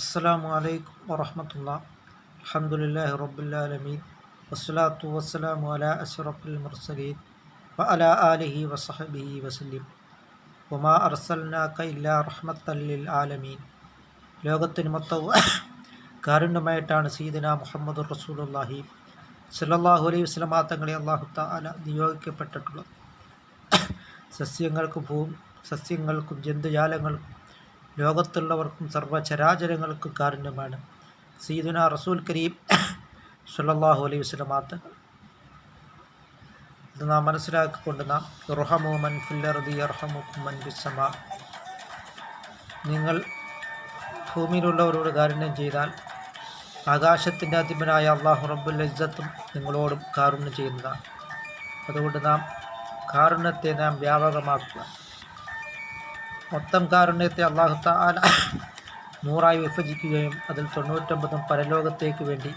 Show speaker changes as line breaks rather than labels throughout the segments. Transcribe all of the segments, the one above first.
അസ്സലാമു അലൈക്കും വറഹമത്തുള്ള അൽഹംദുലില്ലാഹി റബ്ബില്ലാലമീൻ വസ്സലാത്തു വസ്സലാമു അലാ അഷറഫുൽ മുർസലീൻ വ അല ആലിഹി വസഹബിഹി വസലിം വമാ അർസൽനാക ഇല്ലാ റഹ്മത്തല്ലിൽ ആലമീൻ. ലോകത്തിന് മൊത്തവും കാരുണ്യമായിട്ടാണ് സീദന മുഹമ്മദ് റസൂലുള്ളാഹി സല്ലല്ലാഹു അലൈഹി വസ്ലമാ തങ്ങളെ അല്ലാഹു തആല നിയോഗിക്കപ്പെട്ടിട്ടുള്ളത്. സസ്യങ്ങൾക്കും ഭൂ സസ്യങ്ങൾക്കും ജന്തുജാലങ്ങൾക്കും ലോകത്തുള്ളവർക്കും സർവചരാചരങ്ങൾക്കും കാരണമാണ് സീദുന റസൂൽ കരീം സുല്ലാഹു അലൈഹി വസല്ലമ തങ്ങൾ ഇത് നാം മനസ്സിലാക്കിക്കൊണ്ട് നാം റുഹമു മൻ മൻ ബിസമ നിങ്ങൾ ഭൂമിയിലുള്ളവരോട് കാരുണ്യം ചെയ്താൽ ആകാശത്തിന്റെ അധിപനായ അള്ളാഹു റബ്ബുൽ ഇസ്സത്തും നിങ്ങളോടും കാരുണ്യം ചെയ്യുന്നതാണ്. അതുകൊണ്ട് നാം കാരുണ്യത്തെ നാം വ്യാപകമാക്കുക. മൊത്തം കാരുണ്യത്തെ അള്ളാഹു താല നൂറായി വിഭജിക്കുകയും അതിൽ തൊണ്ണൂറ്റൊമ്പതും പരലോകത്തേക്ക് വേണ്ടി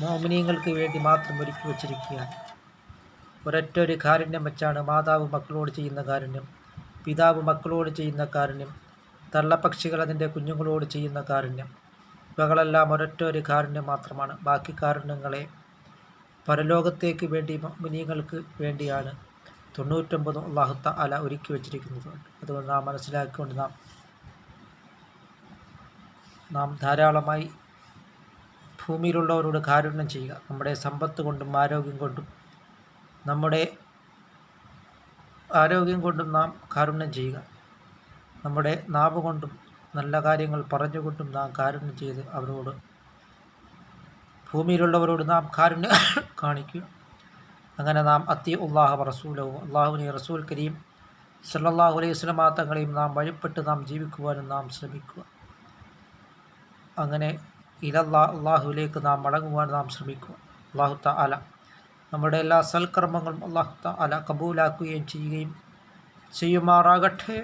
മോമിനിയങ്ങൾക്ക് വേണ്ടി മാത്രം ഒരുക്കി വച്ചിരിക്കുകയാണ്. ഒരൊറ്റ ഒരു കാരുണ്യം വെച്ചാണ് മാതാവ് മക്കളോട് ചെയ്യുന്ന കാരുണ്യം പിതാവ് മക്കളോട് ചെയ്യുന്ന കാരുണ്യം തള്ളപ്പക്ഷികൾ അതിന്റെ കുഞ്ഞുങ്ങളോട് ചെയ്യുന്ന കാരുണ്യം. ഇവകളെല്ലാം ഒരൊറ്റ ഒരു കാരുണ്യം മാത്രമാണ്. ബാക്കി കാരുണ്യങ്ങളെ പരലോകത്തേക്ക് വേണ്ടി മുനിയങ്ങൾക്ക് വേണ്ടിയാണ് തൊണ്ണൂറ്റൊമ്പത് അള്ളാഹുത്ത അല ഒരുക്കി വച്ചിരിക്കുന്നത്. അതുകൊണ്ട് നാം മനസ്സിലാക്കിക്കൊണ്ട് നാം നാം ധാരാളമായി ഭൂമിയിലുള്ളവരോട് കാരുണ്യം ചെയ്യുക. നമ്മുടെ സമ്പത്ത് കൊണ്ടും ആരോഗ്യം കൊണ്ടും നമ്മുടെ ആരോഗ്യം കൊണ്ടും നാം കാരുണ്യം ചെയ്യുക. നമ്മുടെ നാവ് കൊണ്ടും നല്ല കാര്യങ്ങൾ പറഞ്ഞുകൊണ്ടും നാം കാരുണ്യം ചെയ്ത് അവരോട് ഭൂമിയിലുള്ളവരോട് നാം കാരുണ്യം കാണിക്കുക. അങ്ങനെ നാം അത്തി ഉള്ളാഹ റസൂലവും അള്ളാഹുവിനെ റസൂൽ കരീം സല്ലാഹു അലൈഹി സ്വലമാ തങ്ങളെയും നാം വഴിപ്പെട്ട് നാം ജീവിക്കുവാനും നാം ശ്രമിക്കുക. അങ്ങനെ ഇലല്ലാ അള്ളാഹുവിലേക്ക് നാം മടങ്ങുവാൻ നാം ശ്രമിക്കുക. അള്ളാഹു ത അല നമ്മുടെ എല്ലാ സൽക്കർമ്മങ്ങളും അള്ളാഹു ത അല കബൂലാക്കുകയും ചെയ്യുകയും ചെയ്യുമാറാകട്ടെ.